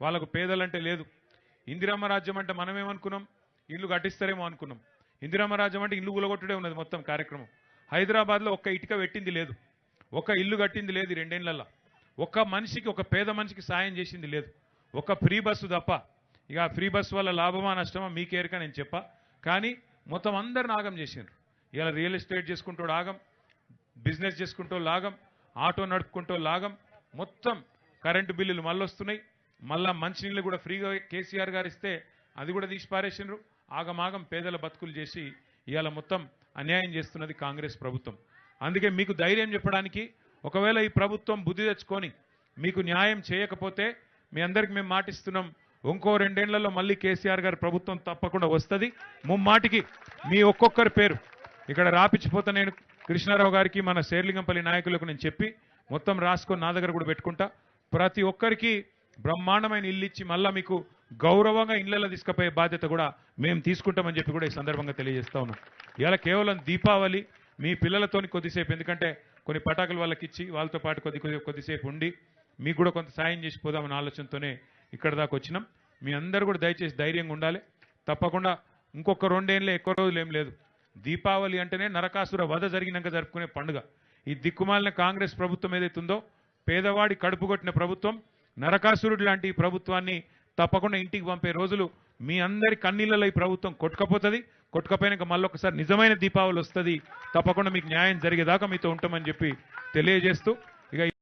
వాళ్ళకు పేదలంటే లేదు. ఇందిరమ్మ రాజ్యం అంటే మనమేమనుకున్నాం? ఇల్లు కట్టిస్తారేమో అనుకున్నాం. ఇందిరమ్మ రాజ్యం అంటే ఇల్లు గులగొట్టుడే ఉన్నది మొత్తం కార్యక్రమం. హైదరాబాద్లో ఒక్క ఇటుక పెట్టింది లేదు. ఒక ఇల్లు కట్టింది లేదు రెండేళ్ళలో ఒక మనిషికి ఒక పేద మనిషికి సాయం చేసింది లేదు. ఒక ఫ్రీ బస్సు తప్ప. ఇక ఆ ఫ్రీ బస్సు వల్ల లాభమా నష్టమా మీకేరికా నేను చెప్పా. కానీ మొత్తం అందరిని ఆగం చేసిండ్రు. ఇలా రియల్ ఎస్టేట్ చేసుకుంటూ ఆగం. బిజినెస్ చేసుకుంటూ లాగం ఆటో నడుపుకుంటూ లాగం మొత్తం కరెంటు బిల్లులు మళ్ళొస్తున్నాయి. మళ్ళా మంచినీళ్ళు కూడా ఫ్రీగా కేసీఆర్ గారు ఇస్తే అది కూడా తీసి ఆగమాగం పేదల బతుకులు చేసి ఇవాళ మొత్తం అన్యాయం చేస్తున్నది కాంగ్రెస్ ప్రభుత్వం. అందుకే మీకు ధైర్యం చెప్పడానికి ఒకవేళ ఈ ప్రభుత్వం బుద్ధి తెచ్చుకొని మీకు న్యాయం చేయకపోతే మీ అందరికి మేము మాటిస్తున్నాం ఇంకో రెండేళ్ళలో మళ్ళీ కేసీఆర్ గారి ప్రభుత్వం తప్పకుండా వస్తుంది. ముమ్మాటికి మీ ఒక్కొక్కరి పేరు. ఇక్కడ రాపిచ్చిపోతా నేను కృష్ణారావు గారికి మన శేర్లింగంపల్లి నాయకులకు నేను చెప్పి మొత్తం రాసుకొని నా దగ్గర కూడా పెట్టుకుంటా. ప్రతి ఒక్కరికి బ్రహ్మాండమైన ఇల్లు ఇచ్చి మళ్ళా మీకు గౌరవంగా ఇళ్ళలో తీసుకుపోయే బాధ్యత కూడా మేము తీసుకుంటామని చెప్పి కూడా ఈ సందర్భంగా తెలియజేస్తా ఉన్నాం. ఇలా కేవలం దీపావళి మీ పిల్లలతోని కొద్దిసేపు ఎందుకంటే కొన్ని పటాకులు వాళ్ళకి ఇచ్చి వాళ్ళతో పాటు కొద్ది కొద్దిసేపు ఉండి మీకు కూడా కొంత సాయం చేసిపోదామన్న ఆలోచనతోనే ఇక్కడ దాకా వచ్చినాం. మీ అందరూ కూడా దయచేసి ధైర్యంగా ఉండాలి. తప్పకుండా ఇంకొక రెండేళ్ళే ఎక్కువ రోజులు ఏం లేదు. దీపావళి అంటేనే నరకాసుర వధ జరిగినాక జరుపుకునే పండుగ. ఈ దిక్కుమాలిన కాంగ్రెస్ ప్రభుత్వం ఏదైతుందో పేదవాడి కడుపు కొట్టిన ప్రభుత్వం నరకాసురుడు లాంటి ఈ ప్రభుత్వాన్ని తప్పకుండా ఇంటికి పంపే రోజులు మీ అందరి కన్నీళ్ళలో ఈ ప్రభుత్వం కొట్టుకపోతుంది. కొట్టుకపోయినాక మళ్ళొకసారి నిజమైన దీపావళి వస్తుంది. తప్పకుండా మీకు న్యాయం జరిగేదాకా మీతో ఉంటామని చెప్పి తెలియజేస్తూ ఇక